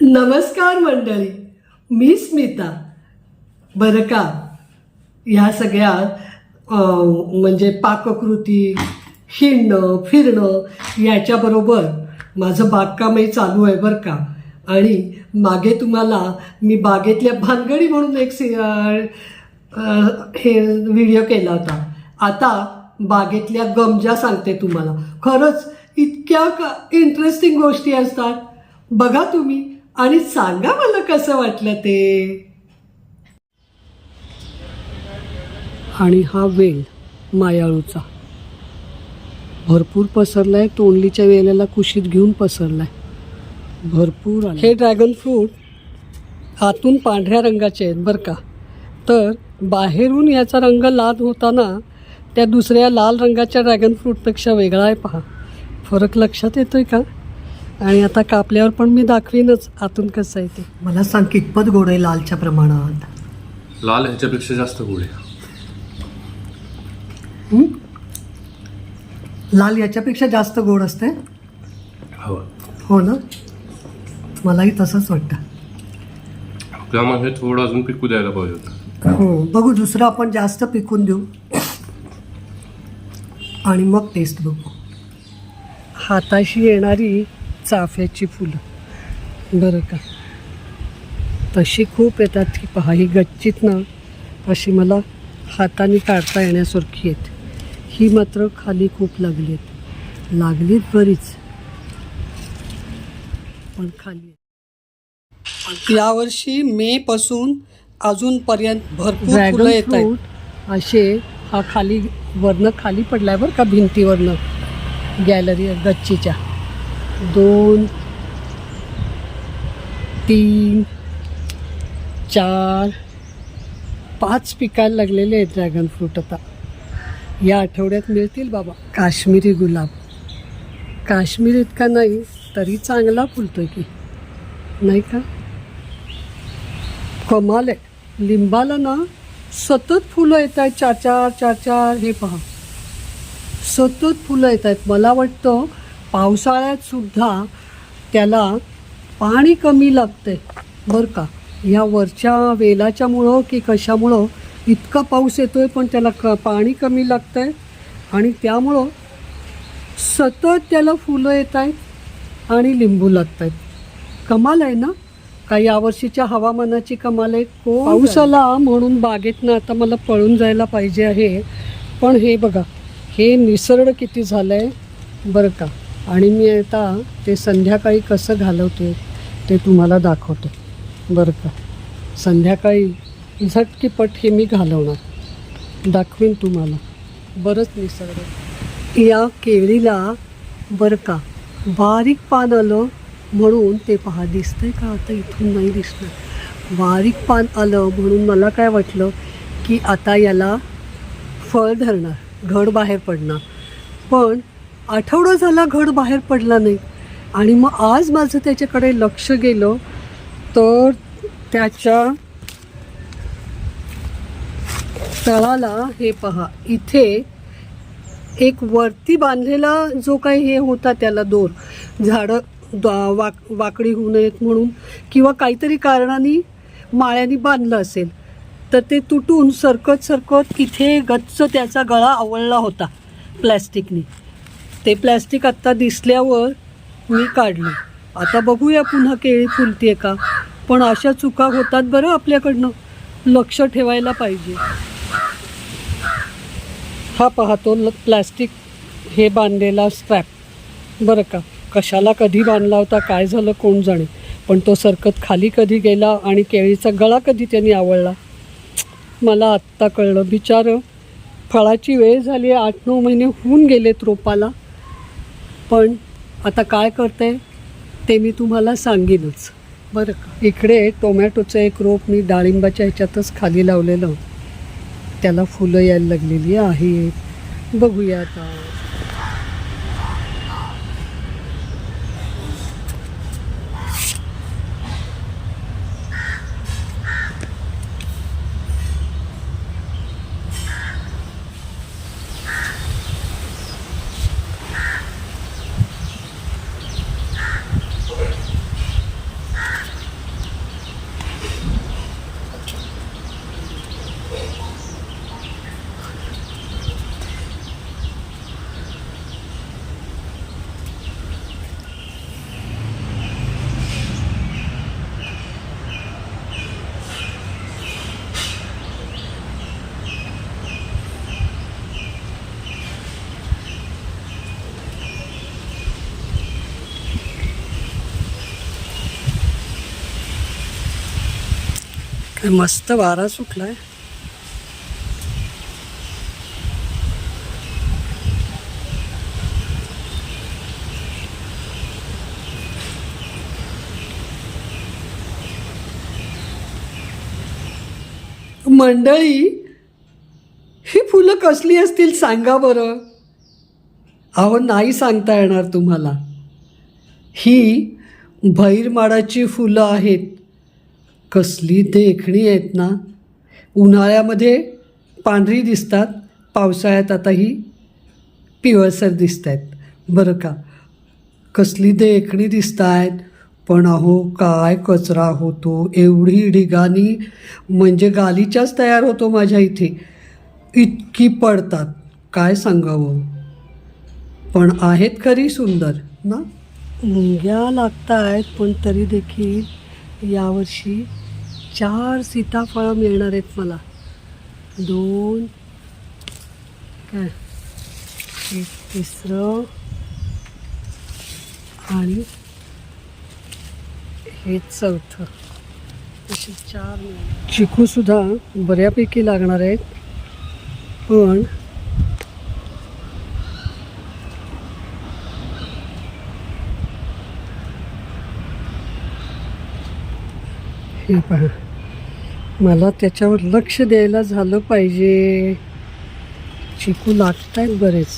नमस्कार मंडळी मी स्मिता. बरं का? ह्या सगळ्या म्हणजे पाककृती हिंडणं फिरणं याच्याबरोबर माझं बागकामही चालू आहे बरं का? आणि मागे तुम्हाला मी बागेतल्या भानगडी म्हणून एक सि हे व्हिडिओ केला होता. आता बागेतल्या गमजा सांगते तुम्हाला. खरंच इतक्या का इंटरेस्टिंग गोष्टी असतात. बघा तुम्ही आणि सांगा मला कसं वाटलं ते. आणि हा वेल मायाळूचा. भरपूर पसरलाय तोंडलीच्या वेल्याला कुशीत घेऊन पसरलाय. भरपूर. हे ड्रॅगन फ्रूट आतून पांढऱ्या रंगाचे आहेत बरं का. तर बाहेरून याचा रंग लाल होताना त्या दुसऱ्या लाल रंगाच्या ड्रॅगन फ्रूटपेक्षा वेगळा आहे पहा. फरक लक्षात येतोय का? आणि आता कापल्यावर पण मी दाखवीनच आतून कसं आहे ते. मला सांग कितपत गोड आहे लालच्या प्रमाणात? लाल ह्याच्यापेक्षा जास्त गोड आहे. हं? लाल याच्यापेक्षा जास्त गोड असते हवं हो ना? मलाही तसंच वाटतं. हे थोडं अजून पिकू द्यायला पाहिजे होतं. हो बघू दुसरं आपण जास्त पिकून देऊ. आणि मग टेस्ट बघू. हाताशी येणारी चाफ्याची फुलं. बरं का? तशी खूप येतात की पहा ही गच्चीत ना अशी मला हाताने काढता येण्यासारखी आहेत. ही मात्र खाली खूप लागली आहेत. लागलीत बरीच. पण खाली. यावर्षी मे पासून अजूनपर्यंत भरपूर फुलं येत आहेत. असे हा खाली वरनं खाली पडलाय बरं का भिंतीवरनं? गॅलरी गच्चीच्या. दोन तीन चार पाच पिकायला लागलेले आहेत ड्रॅगन फ्रूट आता. या आठवड्यात मिळतील बाबा. काश्मीरी गुलाब. काश्मीर इतका नाही तरी चांगला फुलतोय की. नाही का? कमाल आहे. लिंबाला ना सतत फुलं येत आहेत चार चार चार चार हे पहा. सतत फुलं येत आहेत. मला वाटतं पावसाळ्यात सुद्धा त्याला पाणी कमी लागतंय बरं का? ह्या वरच्या वेलाच्यामुळं की कशामुळं इतका पाऊस येतोय पण त्याला क पाणी कमी लागतंय आणि त्यामुळं सतत त्याला फुलं येत आहेत आणि लिंबू लागत आहेत कमाल आहे ना? का यावर्षीच्या हवामानाची कमाल आहे? को पाऊस आला म्हणून बागेतनं आता मला पळून जायला पाहिजे आहे. पण हे बघा हे निसर्ग किती झालं आहे बरं का? आणि मी आता ते संध्याकाळी कसं घालवते ते तुम्हाला दाखवते. बरं का? संध्याकाळी झटकीपट हे मी घालवणार. दाखवीन तुम्हाला. बरंच निसर्ग. या केळीला बरं का बारीक पान आलं म्हणून ते पहा. दिसतंय का? आता इथून नाही दिसणार. बारीक पान आलं म्हणून मला काय वाटलं की आता याला फळ धरणार. घड बाहेर पडणार. पण आठवडा झाला घड बाहेर पडला नाही. आणि मग आज माझं त्याच्याकडे लक्ष गेलं तर त्याच्या तळाला हे पहा इथे एक वरती बांधलेला जो काही हे होता त्याला दोर. झाडं वाक वाकडी होऊ नयेत म्हणून किंवा काहीतरी कारणाने माळ्याने बांधलं असेल तर ते तुटून सरकत सरकत इथे गच्च त्याचा गळा आवळला होता प्लॅस्टिकने. ते प्लॅस्टिक आत्ता दिसल्यावर मी काढलं. आता बघूया पुन्हा केळी फुलते का? पण अशा चुका होतात बरं आपल्याकडनं. लक्ष ठेवायला पाहिजे. हा पाहतो ल प्लॅस्टिक हे बांधलेला स्ट्रॅप बरं का? कशाला कधी बांधला होता? काय झालं? कोण जाणे? पण तो सरकत खाली कधी गेला आणि केळीचा गळा कधी त्यांनी आवडला मला आत्ता कळलं. बिचारं फळाची वेळ झाली आहे. आठ नऊ महिने होऊन गेलेत रोपाला. पण आता काय करते? ते मी तुम्हाला सांगेनच. बरं का? इकडे टोमॅटोचं एक रोप मी डाळिंबाच्या ह्याच्यातच खाली लावलेलं त्याला फुलं यायला लागलेली आहेत. बघूया आता. काय मस्त वारा सुटलाय. मंडळी ही फुलं कसली असतील सांगा बरं. अहो नाही सांगता येणार तुम्हाला. ही भैरमाडाची फुलं आहेत. कसली देखणी आहेत ना? उन्हाळ्यामध्ये पांढरी दिसतात पावसाळ्यात आता ही पिवळसर दिसत आहेत बरं का? कसली देखणी दिसत आहेत पण अहो काय कचरा होतो एवढी ढिगाणी म्हणजे गालीच्याच तयार होतो माझ्या इथे. इतकी पडतात काय सांगावं? पण आहेत खरी सुंदर ना? मुंग्या लागत आहेत पण तरी देखील यावर्षी चार सीताफळं मिळणार आहेत मला. दोन काय? एक तिसरं आणि हे चौथं. असे चार चिकूसुद्धा बऱ्यापैकी लागणार आहेत. पण हे पहा. मला त्याच्यावर लक्ष द्यायला झालं पाहिजे. चिकू लागत आहेत बरेच.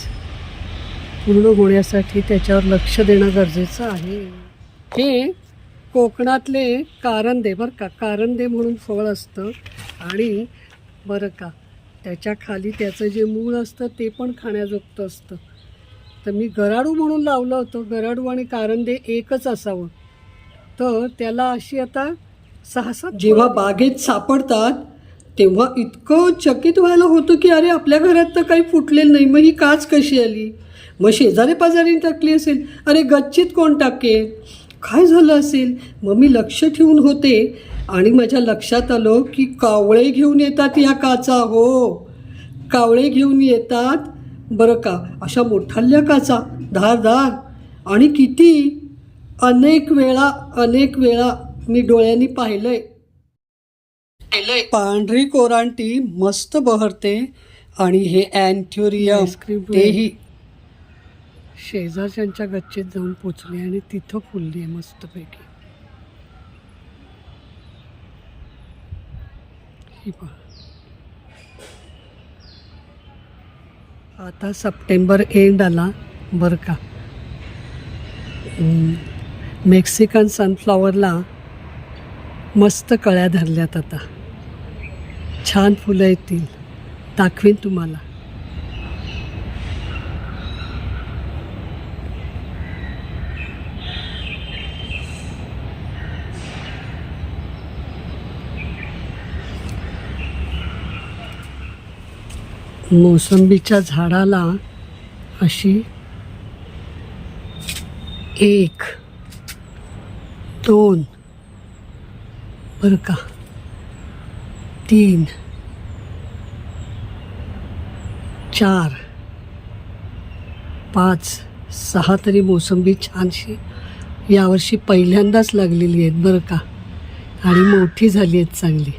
पूर्ण होण्यासाठी त्याच्यावर लक्ष देणं गरजेचं आहे. हे कोकणातले कारंदे बरं का कारंदे म्हणून फळ असतं आणि बरं का त्याच्याखाली त्याचं जे मूळ असतं ते पण खाण्याजोगतं असतं. तर मी गराडू म्हणून लावलं होतं. गराडू आणि कारंदे एकच असावं. तर त्याला अशी आता सहा सात जेव्हा बागेत सापडतात तेव्हा इतकं चकित व्हायला होतं की अरे आपल्या घरात तर काही फुटलेलं नाही मग ही काच कशी आली? मग शेजारी पाजारी टाकली असेल अरे गच्चीत कोण टाकेल? काय झालं असेल? मग मी लक्ष ठेवून होते आणि माझ्या लक्षात आलं की कावळे घेऊन येतात ह्या काचा हो. कावळे घेऊन येतात बरं का अशा मोठाल्या काचा धारदार आणि किती? अनेक वेळा अनेक वेळा मी डोळ्यांनी पाहिलंय. पांढरी कोरांटी मस्त बहरते आणि हे अँथ्युरियम तेही. शेजारच्यांच्या गच्चीत जाऊन पोचले आणि तिथं फुलली आहे मस्तपैकी. ही पहा. आता सप्टेंबर एंड आला बरं का. मेक्सिकन सनफ्लॉवरला मस्त कळ्या धरल्यात आता. छान फुलं येतील. दाखवीन तुम्हाला. मोसंबीच्या झाडाला अशी एक दोन बरं का तीन चार पाच सहा तरी मोसंबी छानशी यावर्षी पहिल्यांदाच लागलेली आहेत बरं का? आणि मोठी झाली आहेत चांगली.